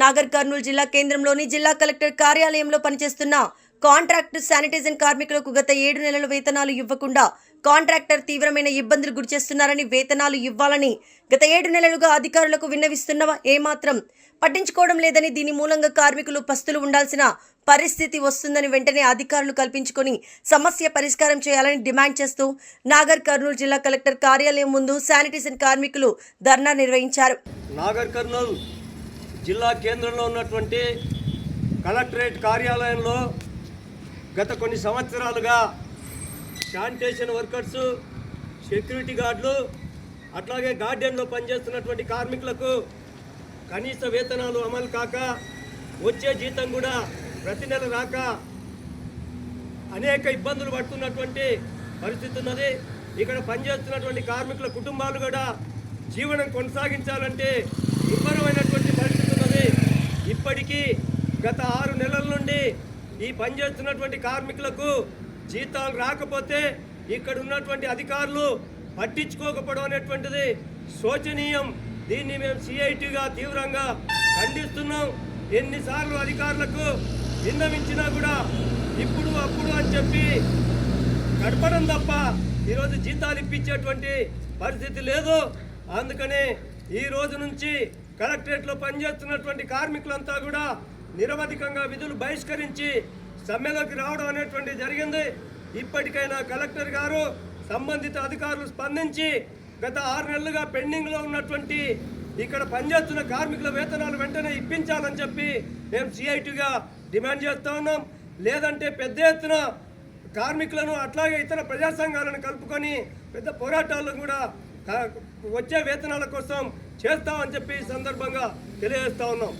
నాగర్ కర్నూలు జిల్లా కేంద్రంలోని జిల్లా కలెక్టర్ కార్యాలయంలో పనిచేస్తున్న కాంట్రాక్ట్ శానిటైజన్ కార్మికులకు గత ఏడు నెలల వేతనాలు ఇవ్వకుండా కాంట్రాక్టర్ తీవ్రమైన ఇబ్బందులు గురిచేస్తున్నారని వేతనాలు ఇవ్వాలని గత ఏడు నెలలుగా అధికారులకు విన్నవిస్తున్న ఏమాత్రం పట్టించుకోవడం లేదని దీని మూలంగా కార్మికులు పస్తులు ఉండాల్సిన పరిస్థితి వస్తుందని వెంటనే అధికారులు కల్పించుకొని సమస్య పరిష్కారం చేయాలని డిమాండ్ చేస్తూ నాగర్ కర్నూలు జిల్లా కలెక్టర్ కార్యాలయం ముందు శానిటైజన్ కార్మికులు ధర్నా నిర్వహించారు. నాగర్ కర్నూలు జిల్లా కేంద్రంలో ఉన్నటువంటి కలెక్టరేట్ కార్యాలయంలో గత కొన్ని సంవత్సరాలుగా శానిటేషన్ వర్కర్సు సెక్యూరిటీ గార్డులు అట్లాగే గార్డెన్లో పనిచేస్తున్నటువంటి కార్మికులకు కనీస వేతనాలు అమలు కాక వచ్చే జీతం కూడా ప్రతి నెల రాక అనేక ఇబ్బందులు పడుతున్నటువంటి పరిస్థితి ఉన్నది. ఇక్కడ పనిచేస్తున్నటువంటి కార్మికుల కుటుంబాలు కూడా జీవనం కొనసాగించాలంటే దుర్భరమైనటువంటి ఇప్పటికీ గత ఆరు నెలల నుండి ఈ పనిచేస్తున్నటువంటి కార్మికులకు జీతాలు రాకపోతే ఇక్కడ ఉన్నటువంటి అధికారులు పట్టించుకోకపోవడం అనేటువంటిది శోచనీయం. దీన్ని మేము సిఐటిగా తీవ్రంగా ఖండిస్తున్నాం. ఎన్నిసార్లు అధికారులకు విన్నవించినా కూడా ఇప్పుడు అప్పుడు అని చెప్పి గడపడం తప్ప ఈరోజు జీతాలు ఇప్పించేటువంటి పరిస్థితి లేదు. అందుకనే ఈ రోజు నుంచి కలెక్టరేట్లో పనిచేస్తున్నటువంటి కార్మికులంతా కూడా నిరవధికంగా విధులు బహిష్కరించి సమ్మెలోకి రావడం అనేటువంటి జరిగింది. ఇప్పటికైనా కలెక్టర్ గారు సంబంధిత అధికారులు స్పందించి గత ఆరు నెలలుగా పెండింగ్లో ఉన్నటువంటి ఇక్కడ పనిచేస్తున్న కార్మికుల వేతనాలు వెంటనే ఇప్పించాలని చెప్పి మేము సిఐటిగా డిమాండ్ చేస్తూ ఉన్నాం. లేదంటే పెద్ద ఎత్తున కార్మికులను అట్లాగే ఇతర ప్రజా సంఘాలను కలుపుకొని పెద్ద పోరాటాలను కూడా వచ్చే వేతనాల కోసం చేస్తామని చెప్పి సందర్భంగా తెలియజేస్తా ఉన్నాం.